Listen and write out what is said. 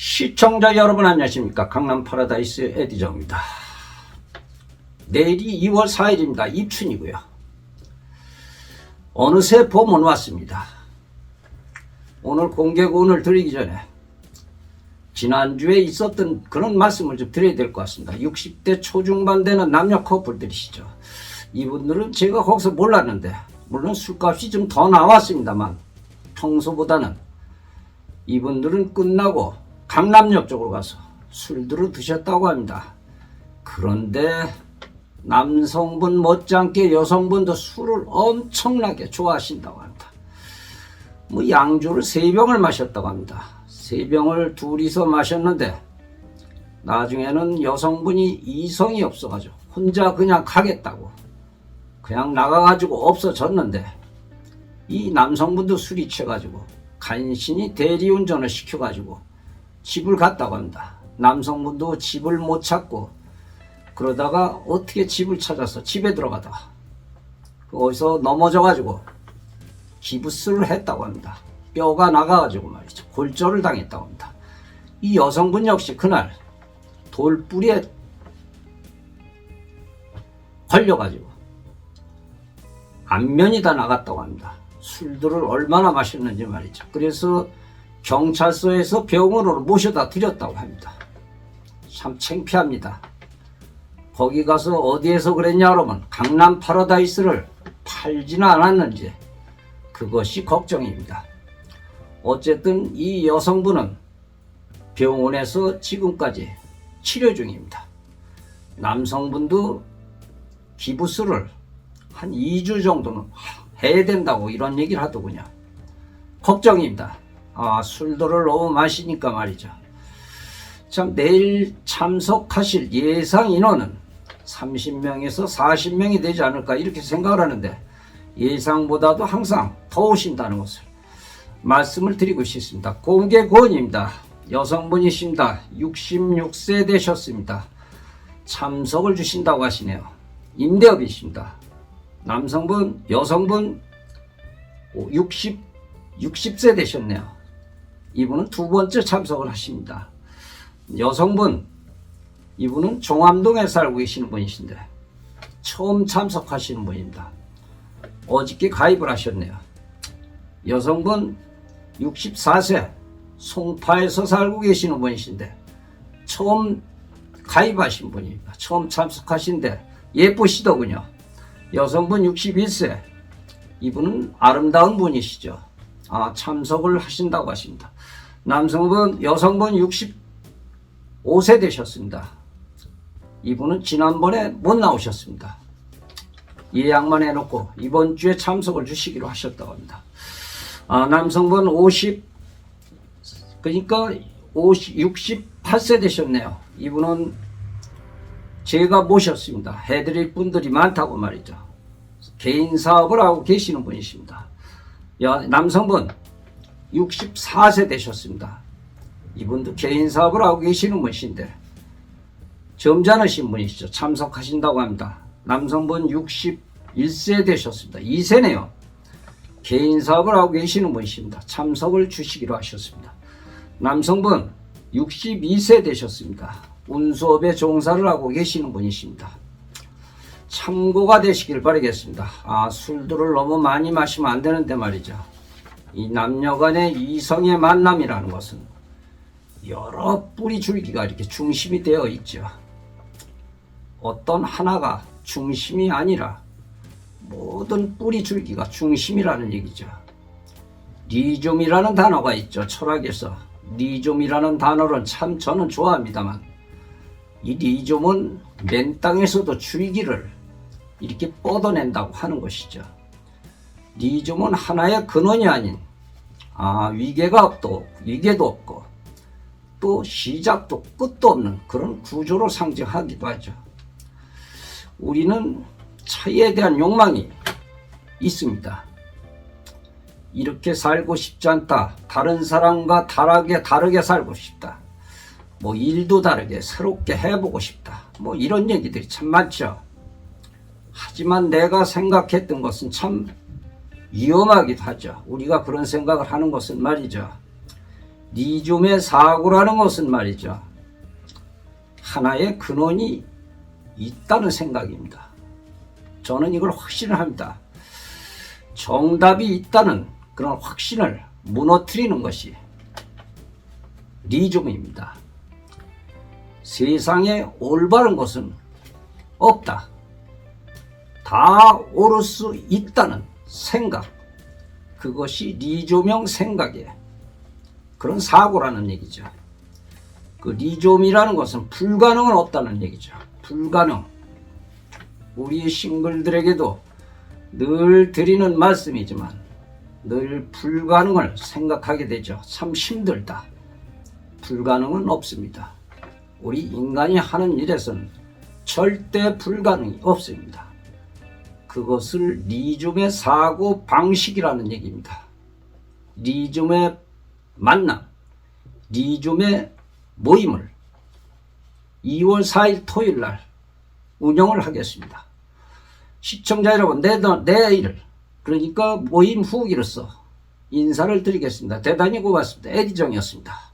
시청자 여러분 안녕하십니까 강남 파라다이스 에디저입니다. 내일이 2월 4일입니다. 입춘이고요. 어느새 봄은 왔습니다. 오늘 공개군을 드리기 전에 지난주에 있었던 그런 말씀을 좀 드려야 될 것 같습니다. 60대 초중반 되는 남녀 커플들이시죠. 이분들은 제가 거기서 몰랐는데 물론 술값이 좀 더 나왔습니다만 평소보다는 이분들은 끝나고 강남역 쪽으로 가서 술들을 드셨다고 합니다. 그런데 남성분 못지않게 여성분도 술을 엄청나게 좋아하신다고 합니다. 뭐 양주를 세 병을 마셨다고 합니다. 세 병을 둘이서 마셨는데 나중에는 여성분이 이성이 없어가지고 혼자 그냥 가겠다고 그냥 나가가지고 없어졌는데 이 남성분도 술이 취해가지고 간신히 대리운전을 시켜가지고 집을 갔다고 합니다. 남성분도 집을 못 찾고 그러다가 어떻게 집을 찾아서 집에 들어가다가 거기서 넘어져가지고 기부스를 했다고 합니다. 뼈가 나가가지고 말이죠. 골절을 당했다고 합니다. 이 여성분 역시 그날 돌뿌리에 걸려가지고 안면이 다 나갔다고 합니다. 술들을 얼마나 마셨는지 말이죠. 그래서 경찰서에서 병원으로 모셔다 드렸다고 합니다. 참 창피합니다. 거기 가서 어디에서 그랬냐 그러면 강남 파라다이스를 팔지는 않았는지 그것이 걱정입니다. 어쨌든 이 여성분은 병원에서 지금까지 치료 중입니다. 남성분도 기부스를 한 2주 정도는 해야 된다고 이런 얘기를 하더군요. 걱정입니다. 아, 술들을 너무 마시니까 말이죠. 참, 내일 참석하실 예상 인원은 30명에서 40명이 되지 않을까 이렇게 생각을 하는데 예상보다도 항상 더 오신다는 것을 말씀을 드리고 싶습니다. 공개 고언입니다. 여성분이십니다. 66세 되셨습니다. 참석을 주신다고 하시네요. 임대업이십니다. 남성분, 여성분 60, 60세 되셨네요. 이분은 두 번째 참석을 하십니다. 여성분, 이분은 종암동에 살고 계시는 분이신데 처음 참석하시는 분입니다. 어저께 가입을 하셨네요. 여성분 64세 송파에서 살고 계시는 분이신데 처음 가입하신 분입니다. 처음 참석하신데 예쁘시더군요. 여성분 61세 이분은 아름다운 분이시죠. 아, 참석을 하신다고 하십니다. 남성분, 여성분 65세 되셨습니다. 이분은 지난번에 못 나오셨습니다. 예약만 해놓고 이번 주에 참석을 주시기로 하셨다고 합니다. 아, 남성분 50, 그러니까 50, 68세 되셨네요. 이분은 제가 모셨습니다. 해드릴 분들이 많다고 말이죠. 개인 사업을 하고 계시는 분이십니다. 여, 남성분 64세 되셨습니다. 이분도 개인 사업을 하고 계시는 분이신데 점잖으신 분이시죠. 참석하신다고 합니다. 남성분 61세 되셨습니다. 2세네요. 개인 사업을 하고 계시는 분이십니다. 참석을 주시기로 하셨습니다. 남성분 62세 되셨습니다. 운수업에 종사를 하고 계시는 분이십니다. 참고가 되시길 바라겠습니다. 아, 술들을 너무 많이 마시면 안 되는데 말이죠. 이 남녀 간의 이성의 만남이라는 것은 여러 뿌리 줄기가 이렇게 중심이 되어 있죠. 어떤 하나가 중심이 아니라 모든 뿌리 줄기가 중심이라는 얘기죠. 리좀이라는 단어가 있죠. 철학에서. 리좀이라는 단어를 참 저는 좋아합니다만 이 리좀은 맨 땅에서도 줄기를 이렇게 뻗어낸다고 하는 것이죠. 리좀은 하나의 근원이 아닌 아 위계가 없고 위계도 없고 또 시작도 끝도 없는 그런 구조로 상징하기도 하죠. 우리는 차이에 대한 욕망이 있습니다. 이렇게 살고 싶지 않다. 다른 사람과 다르게 다르게 살고 싶다. 뭐 일도 다르게 새롭게 해보고 싶다. 뭐 이런 얘기들이 참 많죠. 하지만 내가 생각했던 것은 참 위험하기도 하죠. 우리가 그런 생각을 하는 것은 말이죠. 니좀의 사고라는 것은 말이죠. 하나의 근원이 있다는 생각입니다. 저는 이걸 확신을 합니다. 정답이 있다는 그런 확신을 무너뜨리는 것이 리즘입니다. 세상에 올바른 것은 없다. 다 옳을 수 있다는 생각. 그것이 리조명 생각의 그런 사고라는 얘기죠. 그 리좀이라는 것은 불가능은 없다는 얘기죠. 불가능. 우리 싱글들에게도 늘 드리는 말씀이지만 늘 불가능을 생각하게 되죠. 참 힘들다. 불가능은 없습니다. 우리 인간이 하는 일에서는 절대 불가능이 없습니다. 그것을 리즘의 사고 방식이라는 얘기입니다. 리즘의 만남, 리즘의 모임을 2월 4일 토요일 날 운영을 하겠습니다. 시청자 여러분, 내, 내일, 그러니까 모임 후기로서 인사를 드리겠습니다. 대단히 고맙습니다. 에디정이었습니다.